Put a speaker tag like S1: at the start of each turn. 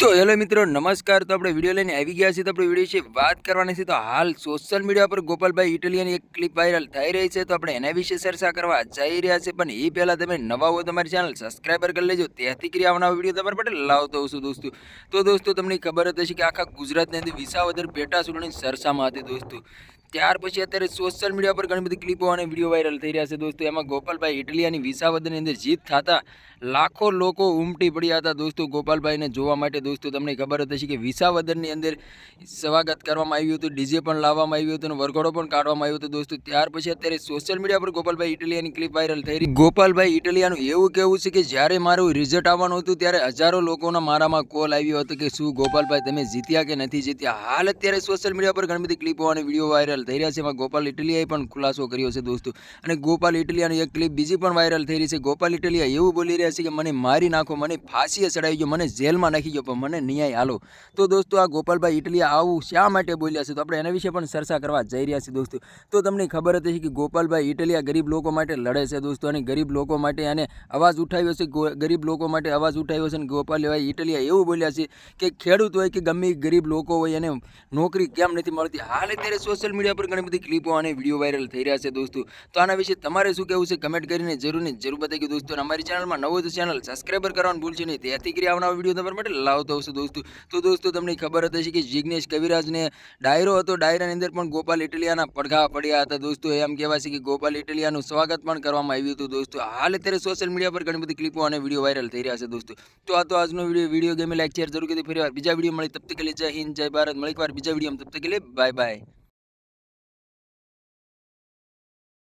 S1: તો હેલો મિત્રો, નમસ્કાર. તો આપણે વીડિયો લઈને આવી ગયા છીએ. તો આપણે વીડિયો વિશે વાત કરવાની છે. તો હાલ સોશિયલ મીડિયા પર ગોપાલભાઈ ઇટાલિયનની એક ક્લિપ વાયરલ થઈ રહી છે. તો આપણે એના વિશે ચર્ચા કરવા જઈ રહ્યા છે પણ એ પહેલાં તમે નવા હો તમારી ચેનલ સબસ્ક્રાઈબર કરી લેજો. ત્યાંથી કરી આવનારો વીડિયો તમારા માટે લાવતો છું દોસ્તો. તો દોસ્તો, તમને ખબર જ હશે કે આખા ગુજરાતની અંદર વિસાવદર પેટા ચૂંટણી સરસામાં હતી દોસ્તો. ત્યાર પછી અત્યારે સોશિયલ મીડિયા પર ઘણી બધી ક્લિપો અને વીડિયો વાયરલ થઈ રહ્યા છે દોસ્તો. એમાં ગોપાલભાઈ ઇટલિયાની વિસાવદરની અંદર જીત થતા લાખો લોકો ઉમટી પડ્યા હતા દોસ્તો. ગોપાલભાઈને જોવા માટે દોસ્તો, તમને ખબર હતી કે વિસાવદરની અંદર સ્વાગત કરવામાં આવ્યું હતું, ડીજે પણ લાવવામાં આવ્યું હતું અને વરઘોડો પણ કાઢવામાં આવ્યો હતો દોસ્તો. ત્યાર પછી અત્યારે સોશિયલ મીડિયા પર ગોપાલભાઈ ઇટલીની ક્લિપ વાયરલ થઈ રહી. ગોપાલભાઈ ઇટલીયાનું એવું કહેવું છે કે જ્યારે મારું રિઝલ્ટ આવવાનું હતું ત્યારે હજારો લોકોના મારામાં કોલ આવ્યો હતો કે શું ગોપાલભાઈ તમે જીત્યા કે નથી જીત્યા? હાલ અત્યારે સોશિયલ મીડિયા પર ઘણી બધી ક્લિપો અને વીડિયો વાયરલ થઈ રહ્યા છે. એમાં ગોપાલ ઇટલિયાએ પણ ખુલાસો કર્યો છે દોસ્તો. અને ગોપાલ ઇટલિયાની એક ક્લિપ બીજી પણ વાયરલ થઈ રહી છે. ગોપાલ ઇટલિયા એવું બોલી રહ્યા છે કે મને મારી નાખો, મને ફાંસીએ ચડાવી ગયો મને જેલમાં નાખી ગયો પણ મને ન્યાય હાલો તો દોસ્તો આ ગોપાલભાઈ ઇટલિયા આવું શા માટે બોલ્યા છે? તો આપણે એના વિશે પણ ચર્ચા કરવા જઈ રહ્યા છીએ દોસ્તો. તો તમને ખબર હતી કે ગોપાલભાઈ ઇટલિયા ગરીબ લોકો માટે લડે છે દોસ્તો અને ગરીબ લોકો માટે અને અવાજ ઉઠાવ્યો છે. ગરીબ લોકો માટે અવાજ ઉઠાવ્યો છે અને ગોપાલભાઈ ઇટલિયા એવું બોલ્યા છે કે ખેડૂત હોય કે ગમે ગરીબ લોકો હોય એને નોકરી કેમ નથી મળતી? હાલ અત્યારે સોશિયલ મીડિયા પર ઘણી બધી ક્લિપો અને વીડિયો વાયરલ થઈ રહ્યા છે દોસ્તો. તો આના વિશે તમારે શું કહેવું છે કમેન્ટ કરીને જરૂર ને જરૂર બતાવી દોસ્તો. અમારી ચેનલમાં નવો ચેનલ સબસ્ક્રાઈબર કરવાનું ભૂલશે નહીં. ત્યાંથી કરી આવનાર વીડિયો તમારા માટે લાવતો હશે દોસ્તો. તો દોસ્તો, તમને ખબર હતી કે જિગ્નેશ કવિરાજને ડાયરો હતો. ડાયરાની અંદર પણ ગોપાલ ઇટલિયાના પડઘા પડ્યા હતા દોસ્તો. એમ કહેવાય છે કે ગોપાલ ઇટલિયાનું સ્વાગત પણ કરવામાં આવ્યું હતું દોસ્તો. હાલ અત્યારે સોશિયલ મીડિયા પર ઘણી બધી ક્લિપો અને વીડિયો વાયરલ થઈ રહ્યા છે દોસ્તો. તો આ તો આજનો video video game like share જરૂર કરી ફરી વાર બીજા વીડિયો મળી. તબ તક જય હિન્દ, જય ભારત. મળી એક વાર બીજા વીડિયો તબ બાય બાય